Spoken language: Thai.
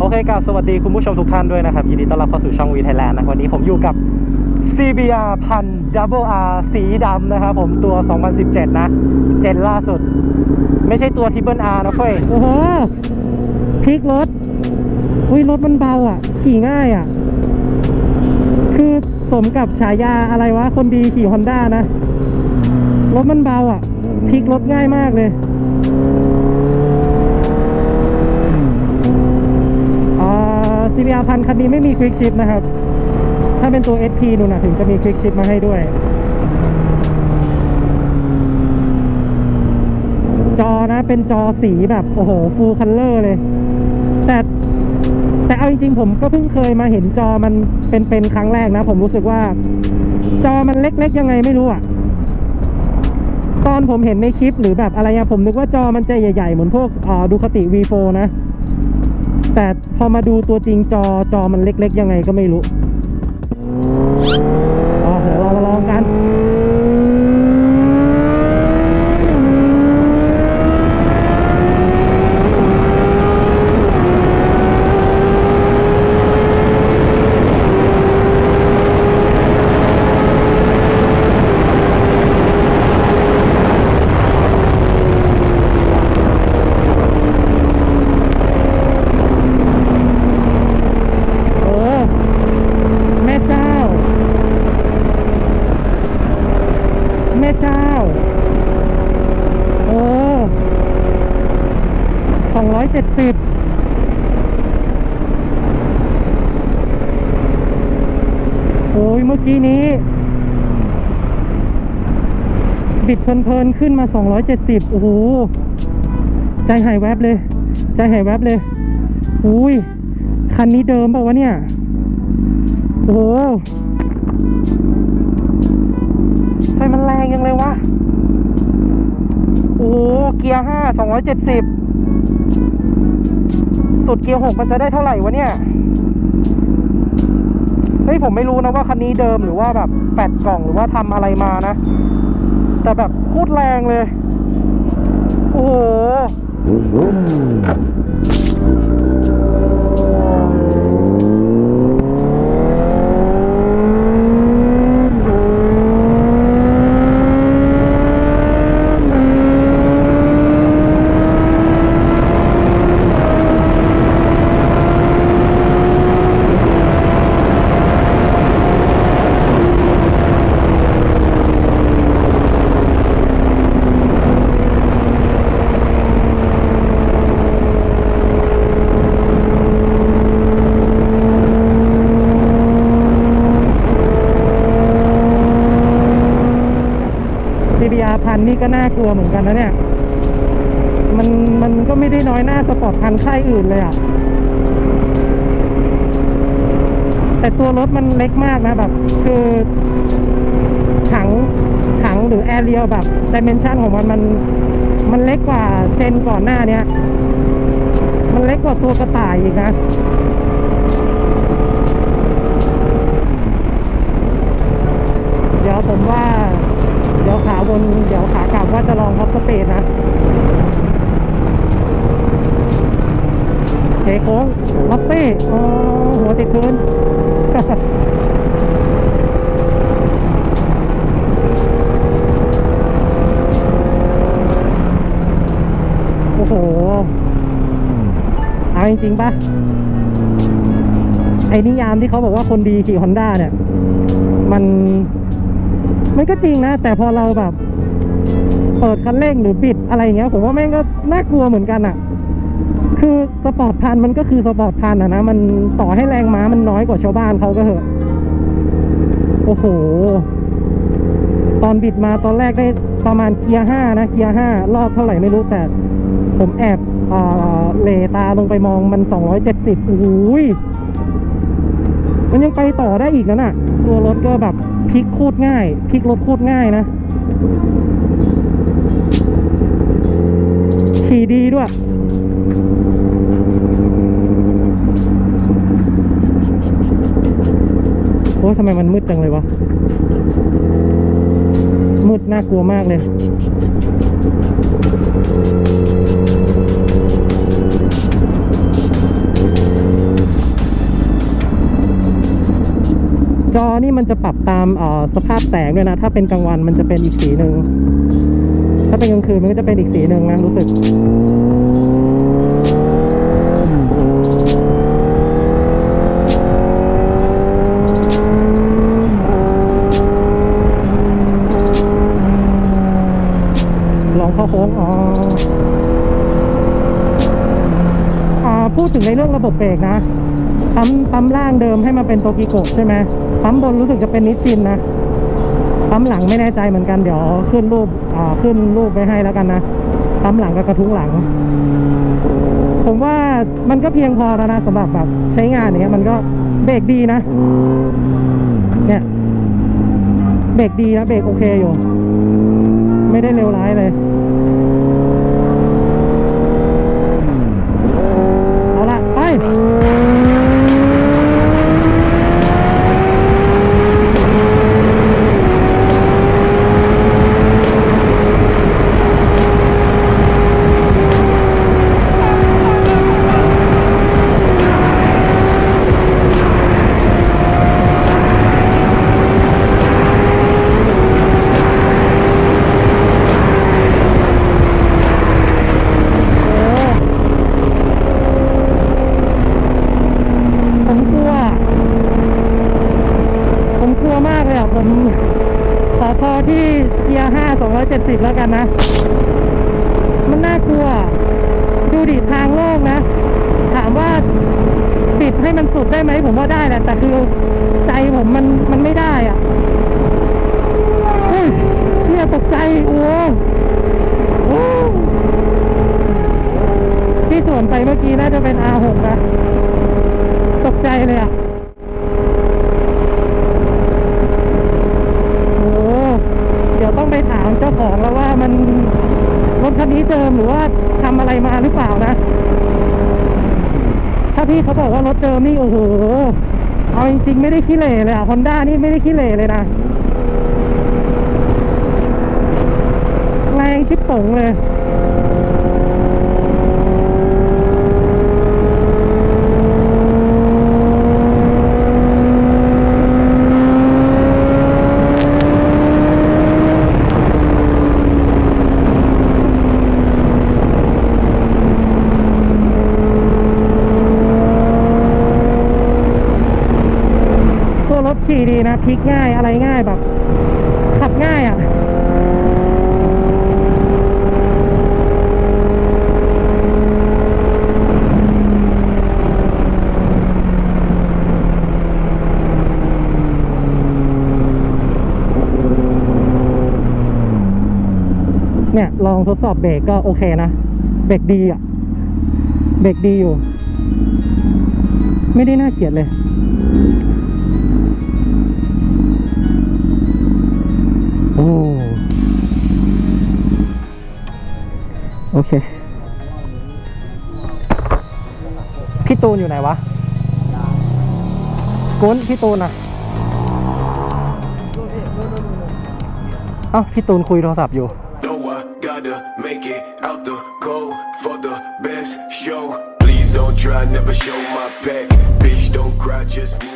โอเคกับสวัสดีคุณผู้ชมทุกท่านด้วยนะครับ ยินดีต้อนรับเข้าสู่ช่องวีไทยแลนด์นะวันนี้ผมอยู่กับ CBR พัน Double R สีดำนะครับผมตัว 2017 นะ เจนล่าสุด ไม่ใช่ตัว Triple R นะเฟ้ยโอ้โหพลิกรถ อุ้ยรถมันเบาอะ ขี่ง่ายอะ คือสมกับฉายาอะไรวะ คนดีขี่ฮอนด้านะ รถมันเบาอะพลิกรถง่ายมากเลยา CBR พันคันนี้ไม่มีควิกชิปนะครับ ถ้าเป็นตัว SP นู่นะถึงจะมีควิกชิปมาให้ด้วย จอนะเป็นจอสีแบบ โอ้โหฟูลคัลเลอร์เลย แต่แต่เอาจริงๆผมก็เพิ่งเคยมาเห็นจอมันเป็นเป็นครั้งแรกนะ ผมรู้สึกว่า จอมันเล็กๆยังไงไม่รู้อะตอนผมเห็นในคลิปหรือแบบอะไรอะผมนึกว่าจอมันจะใหญ่ๆ เหมือนพวกดูคติ V4 นะ แต่พอมาดูตัวจริงจอจอมันเล็กๆยังไงก็ไม่รู้อ๋อเดี๋ยวเรามาลองกัน โอ้ แม่เจ้า แม่เจ้า โอ้สองร้อย เจ็ดสิบโอ้ยเมื่อกี้นี้ บิดเพลินๆขึ้นมา 270 โอ้โห ใจหายแวบเลย ใจหายแวบเลยอุ้ย คันนี้เดิมเปล่าวะเนี่ย โอ้โหทำไมมันแรงยังเลยวะ หเกียร์ห้าสองร้อยเจ็ดสิบสุดเกียร์หกมันจะได้เท่าไหร่วะเนี่ย เฮ้ยผมไม่รู้นะว่าคันนี้เดิมหรือว่าแบบแปดกล่องหรือว่าทำอะไรมานะ แต่แบบพูดแรงเลย โอ้โห CBR พั นนี่ก็น่ากลัวเหมือนกันนะเนี่ย มันมันก็ไม่ได้น้อยหน้าสปอร์ตพันค่ายอื่นเลยอะ แต่ตัวรถมันเล็กมากนะแบบ คือถังถังหรือแอเรียแบบดิเมนชันของมันมัน มันเล็กกว่าเจนก่อนหน้าเนี้ย มันเล็กกว่าตัวกระต่ายอีกนะเดี๋ยวผมว่า เดี๋ยวขาวนเดี๋ยวขากลับว่าจะลองฮอปสเปดนะเคโค้งฮอปปี้อ๋อหัวติดพื้นโอ้โหเอาจริงๆปะไอ้นิยามที่เขาบอกว่าคนดีขี่ฮอนด้าเนี่ย มัน มันก็จริงนะ แต่พอเราแบบ เปิดคันเร่งหรือปิดอะไรอย่างเงี้ย ผมว่าแม่งก็น่ากลัวเหมือนกันอะคือสปอร์ตพันมันก็คือสปอร์ตพันอะนะ มันต่อให้แรงม้ามันน้อยกว่าชาวบ้านเขาก็เถอะ โอ้โห ตอนบิดมาตอนแรกได้ประมาณเกียร์ห้านะเกียร์ห้ารอบเท่าไหร่ไม่รู้แต่ ผมแอบเออเหลตาลงไปมองมันสองร้อยเจ็ดสิบโอ้ยมันยังไปต่อได้อีกนะน่ะ ตัวรถก็แบบ ลิกโคตรง่ายพลิกรถโคตรง่ายนะขี่ดีด้วยโอ้ทำไมมันมืดจังเลยวะ มืดน่ากลัวมากเลย นี่มันจะปรับตามสภาพแสงด้วยนะ ถ้าเป็นกลางวันมันจะเป็นอีกสีหนึ่ง ถ้าเป็นกลางคืนมันก็จะเป็นอีกสีหนึ่งนะรู้สึกลองเข้าโค้งอ๋อพูดถึงในเรื่องระบบเบรกนะ ปั๊มปั๊มล่างเดิมให้มาเป็นโตกิโกะใช่ไหมปั๊มบนรู้สึกจะเป็นนิสซินนะปั๊มหลังไม่แน่ใจเหมือนกันเดี๋ยวขึ้นรูปอ่าขึ้นรูปไปให้แล้วกันนะปั๊มหลังกับกระทุ้งหลัง ผมว่ามันก็เพียงพอแล้วนะสำหรับแบบใช้งานอย่างเงี้ยมันก็เบรกดีนะ เนี่ยเบรกดีนะเบรกโอเคอยู่ ไม่ได้เลวร้ายเลย เอาละไป ผมกลัว ผมกลัวมากเลยอะ ผมขอพอ ที่เกียร์ห้าสองร้อยเจ็ดสิบแล้วกันนะ มันน่ากลัว ดูดิทางโล่งนะ ถามว่าปิดให้มันสุดได้ไหมผมว่าได้แหละแต่คือใจผมมันมันไม่ได้อะเฮ้ยเนี่ยตกใจโอ้โที่สวนไปเมื่อกี้น่าจะเป็น R6 นะ ตกใจเลยอะ โอ้เดี๋ยวต้อง ไปถามเจ้าของแล้วว่ามันรถคันนี้เดิมหรือว่าทำอะไรมาหรือเปล่านะ ถ้าพี่เขาบอกว่ารถเดิมนี่โอ้โห เอาจริงๆไม่ได้ขี้เหร่เลยอะฮอนด้านี่ไม่ได้ขี้เหร่เลยนะ แรงชิบโป่งเลย ตัวรถขี่ดี นะพลิกง่ายอะไรง่ายแบบ ขับง่ายอะเนี่ยลองทดสอบเบรกก็โอเคนะ เบรกดีอะ เบรกดีอยู่ ไม่ได้น่าเกลียดเลย เค พี่ตูนอยู่ไหนวะกุ้นพี่ตูนอะเอ้าพี่ตูนคุยโทรศัพท์อยู่ No, I gotta make it out the cold for the best show. Please don't try, never show my back. Bitch, don't cry, just move.